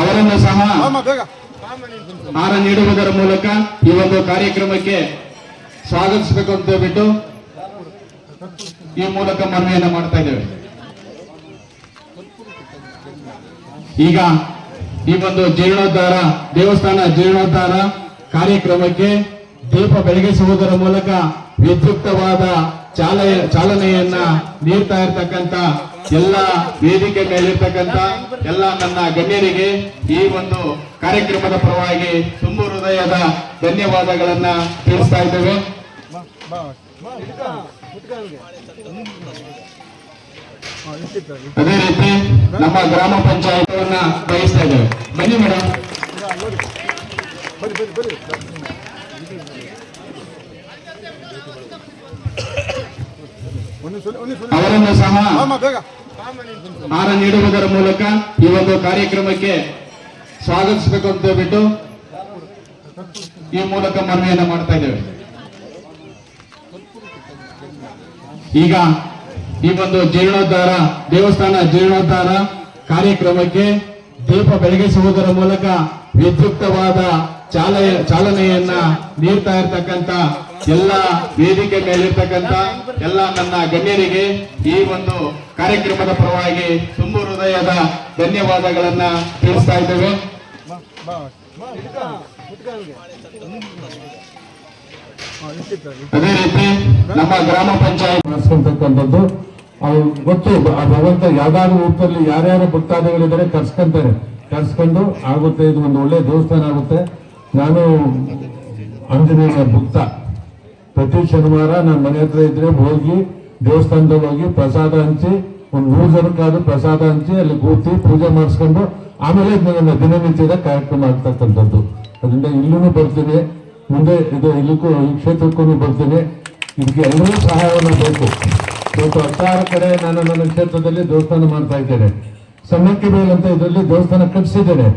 ಅವರನ್ನು ಸಹ ಹಾರ ನೀಡುವುದರ ಮೂಲಕ ಈ ಒಂದು ಕಾರ್ಯಕ್ರಮಕ್ಕೆ ಸ್ವಾಗತಿಸಬೇಕು ಅಂತ ಹೇಳ್ಬಿಟ್ಟು ಈ ಮೂಲಕ ಮನವಿಯನ್ನು ಮಾಡ್ತಾ ಇದ್ದೇವೆ. ಈಗ ಈ ಒಂದು ಜೀರ್ಣೋದ್ಧಾರ ದೇವಸ್ಥಾನ ಜೀರ್ಣೋದ್ಧಾರ ಕಾರ್ಯಕ್ರಮಕ್ಕೆ ದೀಪ ಬೆಳಗಿಸುವುದರ ಮೂಲಕ ವಿದ್ಯುಕ್ತವಾದ ಚಾಲಯ ಚಾಲನೆಯನ್ನ ನೀಡ್ತಾ ಇರ್ತಕ್ಕಂತ ಎಲ್ಲ ವೇದಿಕೆ ಮೇಲಿರ್ತಕ್ಕಂತ ಎಲ್ಲ ನನ್ನ ಗಣ್ಯರಿಗೆ ಈ ಒಂದು ಕಾರ್ಯಕ್ರಮದ ಪರವಾಗಿ ತುಂಬು ಹೃದಯದ ಧನ್ಯವಾದಗಳನ್ನ ತಿಳಿಸ್ತಾ ಇದ್ದೇವೆ. ಅದೇ ರೀತಿ ನಮ್ಮ ಗ್ರಾಮ ಪಂಚಾಯತ್ ಬಯಸ್ತಾ ಇದ್ದೇವೆ. ಬನ್ನಿ ಮೇಡಮ್ ಅವರನ್ನು ಸಹ ಹಾರ ನೀಡುವುದರ ಮೂಲಕ ಈ ಒಂದು ಕಾರ್ಯಕ್ರಮಕ್ಕೆ ಸ್ವಾಗತಿಸಬೇಕು ಅಂತ ಹೇಳ್ಬಿಟ್ಟು ಈ ಮೂಲಕ ಮನವಿಯನ್ನು ಮಾಡ್ತಾ ಇದ್ದೇವೆ. ಈಗ ಈ ಒಂದು ಜೀರ್ಣೋದ್ಧಾರ ದೇವಸ್ಥಾನ ಜೀರ್ಣೋದ್ಧಾರ ಕಾರ್ಯಕ್ರಮಕ್ಕೆ ದೀಪ ಬೆಳಗಿಸುವುದರ ಮೂಲಕ ವಿದ್ಯುಕ್ತವಾದ ಚಾಲ ಚಾಲನೆಯನ್ನ ನೀಡ್ತಾ ಇರ್ತಕ್ಕಂತ ಎಲ್ಲ ವೇದಿಕೆ ಮೇಲಿರ್ತಕ್ಕಂಥ ಎಲ್ಲ ನನ್ನ ಗಣ್ಯರಿಗೆ ಈ ಒಂದು ಕಾರ್ಯಕ್ರಮದ ಪರವಾಗಿ ತುಂಬ ಹೃದಯದ ಧನ್ಯವಾದಗಳನ್ನ ತಿಳಿಸ್ತಾ ಇದ್ದೇವೆ. ಅದೇ ರೀತಿ ನಮ್ಮ ಗ್ರಾಮ ಪಂಚಾಯತ್ ನಡೆಸ್ಕೊಂತಕ್ಕಂಥದ್ದು ಅವ್ರು ಗೊತ್ತು, ಆ ಭಗವಂತ ಯಾವ್ದಾದ್ರು ರೂಪದಲ್ಲಿ ಯಾರ್ಯಾರು ಭಕ್ತಾದಿಗಳಿದ್ದಾರೆ ಕರ್ಸ್ಕೊಂತಾರೆ. ಕರ್ಸ್ಕೊಂಡು ಆಗುತ್ತೆ, ಇದು ಒಂದು ಒಳ್ಳೆ ದೇವಸ್ಥಾನ ಆಗುತ್ತೆ. ನಾನು ಅಂಜನೇಯ ಭಕ್ತ. ಪ್ರತಿ ಶನಿವಾರ ನನ್ನ ಮನೆ ಹತ್ರ ಇದ್ರೆ ಹೋಗಿ ದೇವಸ್ಥಾನದಲ್ಲಿ ಹೋಗಿ ಪ್ರಸಾದ ಹಂಚಿ, ಒಂದು ಮೂರು ಜನಕ್ಕಾದ್ರೂ ಪ್ರಸಾದ ಹಂಚಿ, ಅಲ್ಲಿ ಕೂತಿ ಪೂಜೆ ಮಾಡಿಸ್ಕೊಂಡು, ಆಮೇಲೆ ನನ್ನ ದಿನನಿತ್ಯದ ಕಾರ್ಯಕ್ರಮ ಆಗ್ತಕ್ಕಂಥದ್ದು ಅದರಿಂದ ಇಲ್ಲೂ ಬರ್ತೀನಿ. ಮುಂದೆ ಇದು ಇಲ್ಲಿಗೂ ಈ ಕ್ಷೇತ್ರಕ್ಕೂ ಬರ್ತೀನಿ. ಇದಕ್ಕೆ ಎಲ್ಲರೂ ಸಹಾಯವನ್ನು ಬೇಕು. ಇವತ್ತು ಹತ್ತಾರು ಕಡೆ ನಾನು ನನ್ನ ಕ್ಷೇತ್ರದಲ್ಲಿ ದೇವಸ್ಥಾನ ಮಾಡ್ತಾ ಇದ್ದೇನೆ. ಸಣ್ಣಕ್ಕೆ ಬೇಲ್ ಅಂತ ಇದರಲ್ಲಿ ದೇವಸ್ಥಾನ ಕಟ್ಟಿಸಿದ್ದೇನೆ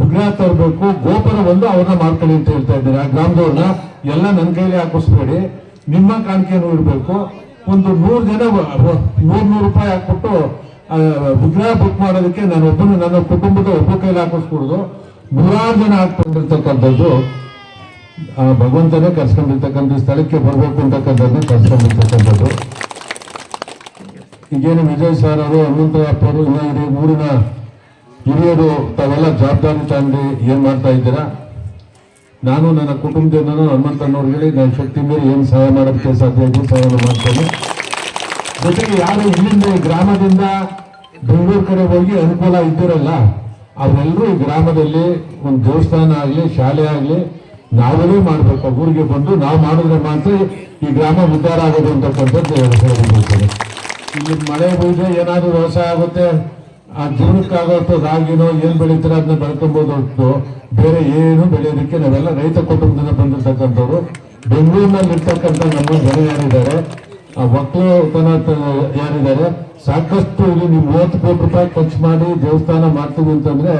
ವಿಗ್ರಹ ತರಬೇಕು ಗೋಪುರ ಒಂದು ಅವ್ರನ್ನ ಮಾಡ್ಕೊಳ್ಳಿ ಅಂತ ಹೇಳ್ತಾ ಇದ್ದಾರೆ? ಆ ಗ್ರಾಮದವ್ರನ್ನ ಎಲ್ಲ ನನ್ನ ಕೈಲಿ ಹಾಕಿಸ್ಬೇಡಿ. ನಿಮ್ಮ ಕಾಣಿಕೆನೂ ಇರಬೇಕು. ಒಂದು ನೂರು ಜನ ನೂರ್ ನೂರು ರೂಪಾಯಿ ಹಾಕ್ಬಿಟ್ಟು ವಿಗ್ರಹ ಬುಕ್ ಮಾಡೋದಕ್ಕೆ ನಾನು ಒಬ್ಬನು, ನನ್ನ ಕುಟುಂಬದ ಒಬ್ಬ ಕೈಲಿ ಹಾಕಿಸ್ಕೊಡುದು. ನೂರಾರು ಜನ ಹಾಕೊಂಡಿರ್ತಕ್ಕಂಥದ್ದು ಭಗವಂತನೇ ಕರ್ಸ್ಕೊಂಡಿರ್ತಕ್ಕಂಥ ಸ್ಥಳಕ್ಕೆ ಬರಬೇಕು ಅಂತಕ್ಕಂಥದ್ದು ಕರ್ಸ್ಕೊಂಡಿರ್ತಕ್ಕಂಥದ್ದು. ಈಗೇನು ವಿಜಯ್ ಸರ್ ಅವರು ಹನುಮಂತಪ್ಪ ಅವರು ಊರಿನ ಹಿರಿಯರು, ತಾವೆಲ್ಲ ಜವಾಬ್ದಾರಿ ತಗೊಂಡು ಏನು ಮಾಡ್ತಾ ಇದ್ದೀರಾ? ನಾನು ನನ್ನ ಕುಟುಂಬದಿಂದ ಹೇಳಿ ನನ್ನ ಶಕ್ತಿ ಮೇಲೆ ಏನು ಸಹಾಯ ಮಾಡೋದಕ್ಕೆ ಸಾಧ್ಯ ಇದೆ, ಸಹಾಯ ಮಾಡ್ತೇನೆ. ಜೊತೆಗೆ ಯಾರು ಇಲ್ಲಿಂದ ಗ್ರಾಮದಿಂದ ಬೆಂಗಳೂರು ಕಡೆ ಹೋಗಿ ಅನುಕೂಲ ಇದ್ದಿರಲ್ಲ, ಅವರೆಲ್ಲರೂ ಈ ಗ್ರಾಮದಲ್ಲಿ ಒಂದು ದೇವಸ್ಥಾನ ಆಗಲಿ, ಶಾಲೆ ಆಗಲಿ, ನಾವೇ ಮಾಡಬೇಕು. ಊರಿಗೆ ಬಂದು ನಾವು ಮಾಡಿದ್ರೆ ಮಾತ್ರ ಈ ಗ್ರಾಮ ಉದ್ಧಾರ ಆಗೋದು ಅಂತಕ್ಕಂಥದ್ದು ಇಲ್ಲಿ ಮಳೆ ಬೀಜ ಏನಾದರೂ ವ್ಯವಸಾಯ ಆಗುತ್ತೆ. ಆ ಜೀವನಕ್ಕಾಗೋ ರಾಗಿನೋ, ಏನ್ ಬೆಳೀತಾರೆ ಅದನ್ನ ಬೆಳ್ಕೊಬಹುದು ಹೊರತು ಬೇರೆ ಏನು ಬೆಳೆಯೋದಕ್ಕೆ ನಾವೆಲ್ಲ ರೈತ ಕುಟುಂಬದಿಂದ ಬಂದಿರ್ತಕ್ಕಂಥವ್ರು. ಬೆಂಗಳೂರಿನಲ್ಲಿ ಇರ್ತಕ್ಕಂಥ ನಮ್ಮ ಜನ ಯಾರಿದ್ದಾರೆ, ಆ ಒಕ್ಕಲತನ ಯಾರಿದ್ದಾರೆ, ಸಾಕಷ್ಟು ಇಲ್ಲಿ ನೀವು ಮೂವತ್ತು ಕೋಟಿ ರೂಪಾಯಿ ಖರ್ಚು ಮಾಡಿ ದೇವಸ್ಥಾನ ಮಾಡ್ತೀವಿ ಅಂತಂದ್ರೆ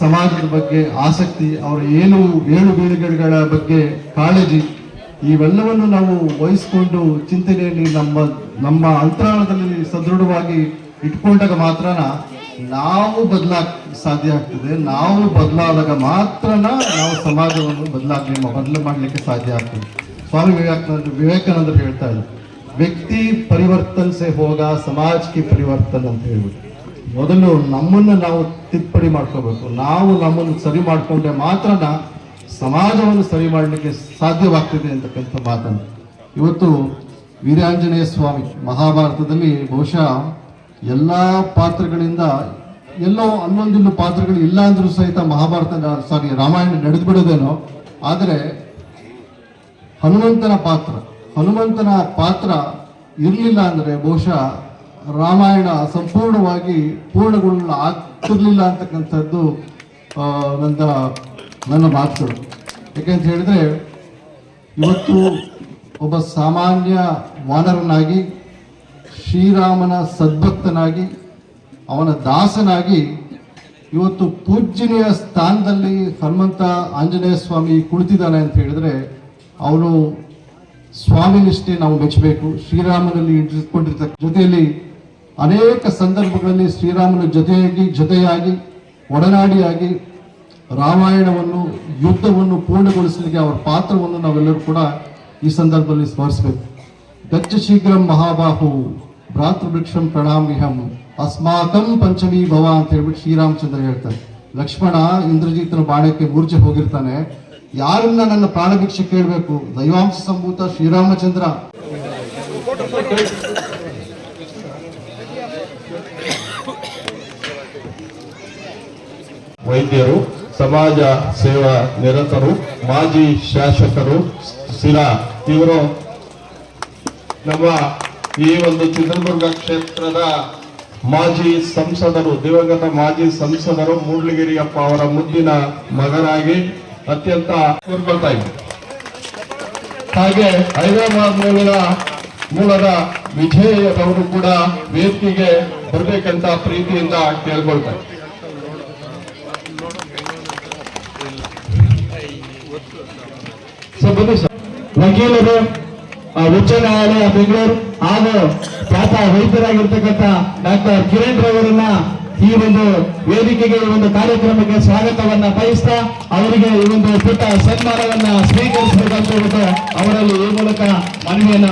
ಸಮಾಜದ ಬಗ್ಗೆ ಆಸಕ್ತಿ, ಅವರ ಏನು ಏಳು ಬೀಳುಗಳ ಬಗ್ಗೆ ಕಾಳಜಿ, ಇವೆಲ್ಲವನ್ನು ನಾವು ವಹಿಸಿಕೊಂಡು ಚಿಂತನೆಯಲ್ಲಿ ನಮ್ಮ ನಮ್ಮ ಅಂತರಾಳದಲ್ಲಿ ಸದೃಢವಾಗಿ ಇಟ್ಕೊಂಡಾಗ ಮಾತ್ರನ ನಾವು ಬದಲಾಗ್ ಸಾಧ್ಯ ಆಗ್ತದೆ. ನಾವು ಬದಲಾದಾಗ ಮಾತ್ರನಾ ನಾವು ಸಮಾಜವನ್ನು ಬದಲಾಗಲಿ ಬದಲು ಮಾಡಲಿಕ್ಕೆ ಸಾಧ್ಯ ಆಗ್ತದೆ. ಸ್ವಾಮಿ ವಿವೇಕಾನಂದ, ವಿವೇಕಾನಂದರು ಹೇಳ್ತಾ ಇದ್ರು, ವ್ಯಕ್ತಿ ಪರಿವರ್ತನೆ ಸೆ ಹೋಗ ಸಮಾಜಕ್ಕೆ ಪರಿವರ್ತನ್ ಅಂತ ಹೇಳ್ಬಿಟ್ಟು. ಮೊದಲು ನಮ್ಮನ್ನು ನಾವು ತಿದ್ದುಪಡಿ ಮಾಡ್ಕೋಬೇಕು. ನಾವು ನಮ್ಮನ್ನು ಸರಿ ಮಾಡಿಕೊಂಡ್ರೆ ಮಾತ್ರನಾ ಸಮಾಜವನ್ನು ಸರಿ ಮಾಡಲಿಕ್ಕೆ ಸಾಧ್ಯವಾಗ್ತದೆ ಅಂತಕ್ಕಂಥ ಮಾತನ್ನು. ಇವತ್ತು ವೀರಾಂಜನೇಯ ಸ್ವಾಮಿ ಮಹಾಭಾರತದಲ್ಲಿ ಬಹುಶಃ ಎಲ್ಲ ಪಾತ್ರಗಳಿಂದ ಎಲ್ಲೋ ಅಲ್ಲೊಂದಿಲ್ಲೂ ಪಾತ್ರಗಳು ಇಲ್ಲ ಅಂದ್ರೂ ಸಹಿತ ಮಹಾಭಾರತ ಸಾರಿ ರಾಮಾಯಣ ನಡೆದು ಬಿಡೋದೇನೋ, ಆದರೆ ಹನುಮಂತನ ಪಾತ್ರ ಹನುಮಂತನ ಪಾತ್ರ ಇರಲಿಲ್ಲ ಅಂದರೆ ಬಹುಶಃ ರಾಮಾಯಣ ಸಂಪೂರ್ಣವಾಗಿ ಪೂರ್ಣಗೊಳ್ಳ ಆಗ್ತಿರ್ಲಿಲ್ಲ ಅಂತಕ್ಕಂಥದ್ದು ನನ್ನ ನನ್ನ ಮಾತುಗಳು. ಯಾಕೆಂತ ಹೇಳಿದ್ರೆ ಇವತ್ತು ಒಬ್ಬ ಸಾಮಾನ್ಯ ವಾನರನಾಗಿ ಶ್ರೀರಾಮನ ಸದ್ಭಕ್ತನಾಗಿ, ಅವನ ದಾಸನಾಗಿ ಇವತ್ತು ಪೂಜ್ಯನೀಯ ಸ್ಥಾನದಲ್ಲಿ ಹನುಮಂತ ಆಂಜನೇಯ ಸ್ವಾಮಿ ಕುಳಿತಿದ್ದಾನೆ ಅಂತ ಹೇಳಿದ್ರೆ, ಅವನು ಸ್ವಾಮಿ ನಿಷ್ಠೆ ನಾವು ಮೆಚ್ಚಬೇಕು. ಶ್ರೀರಾಮನಲ್ಲಿ ಇಟ್ಕೊಂಡಿರ್ತಕ್ಕ ಜೊತೆಯಲ್ಲಿ ಅನೇಕ ಸಂದರ್ಭಗಳಲ್ಲಿ ಶ್ರೀರಾಮನ ಜೊತೆಯಾಗಿ ಜೊತೆಯಾಗಿ, ಒಡನಾಡಿಯಾಗಿ ರಾಮಾಯಣವನ್ನು, ಯುದ್ಧವನ್ನು ಪೂರ್ಣಗೊಳಿಸಲಿಕ್ಕೆ ಅವರ ಪಾತ್ರವನ್ನು ನಾವೆಲ್ಲರೂ ಕೂಡ ಈ ಸಂದರ್ಭದಲ್ಲಿ ಸ್ಮರಿಸಬೇಕು. ಶೀಘ್ರ ಮಹಾಬಾಹು ಭ್ರಾತೃವೃಕ್ಷಂ ಪ್ರಣಾಮ್ಯಹಂ ಅಸ್ಮಾಕಂ ಪಂಚಮಿ ಭವ ಅಂತ ಹೇಳ್ಬಿಟ್ಟು ಶ್ರೀರಾಮಚಂದ್ರ ಹೇಳ್ತಾರೆ. ಲಕ್ಷ್ಮಣ ಇಂದ್ರಜಿತ್ನ ಬಾಣಕ್ಕೆ ಮೂರ್ಛೆ ಹೋಗಿರ್ತಾನೆ. ಯಾರನ್ನ ನನ್ನ ಪ್ರಾಣಭಿಕ್ಷೆ ಕೇಳಬೇಕು? ದೈವಾಂಶ ಸಂಭೂತ ಶ್ರೀರಾಮಚಂದ್ರ. ವೈದ್ಯರು, ಸಮಾಜ ಸೇವಾ ನಿರತರು, ಮಾಜಿ ಶಾಸಕರು ಶಿರಾ ಇವರು ನಮ್ಮ ಈ ಒಂದು ಚಿತ್ರದುರ್ಗ ಕ್ಷೇತ್ರದ ಮಾಜಿ ಸಂಸದರು, ದಿವಂಗತ ಮಾಜಿ ಸಂಸದರು ಮೂಡ್ಲಗಿರಿಯಪ್ಪ ಅವರ ಮುದ್ದಿನ ಮಗನಾಗಿ ಅತ್ಯಂತ ಕೋರ್ಕೊಳ್ತಾ ಇದ್ದರು ಹಾಗೆ ಹೈದರಾಬಾದ್ ಮೂಲದ ಮೂಲದ ವಿಜಯರವರು ಕೂಡ ವೇದಿಕೆಗೆ ಬರಬೇಕಂತ ಪ್ರೀತಿಯಿಂದ ಕೇಳ್ಕೊಳ್ತಾರೆ. ವಕೀಲರು ಉಚ್ಚ ನ್ಯಾಯಾಲಯ ಬೆಂಗಳೂರು ಹಾಗೂ ಖ್ಯಾತ ವೈದ್ಯರಾಗಿರ್ತಕ್ಕಂಥ ಡಾಕ್ಟರ್ ಕಿರಣ್ ರವರನ್ನ ಈ ಒಂದು ವೇದಿಕೆಗೆ ಈ ಒಂದು ಕಾರ್ಯಕ್ರಮಕ್ಕೆ ಸ್ವಾಗತವನ್ನ ಬಯಸ್ತಾ ಅವರಿಗೆ ಈ ಒಂದು ಪುಟ್ಟ ಸನ್ಮಾನವನ್ನ ಸ್ವೀಕರಿಸಬೇಕಂತ ಅವರಲ್ಲಿ ಈ ಮೂಲಕ ಮನವಿಯನ್ನ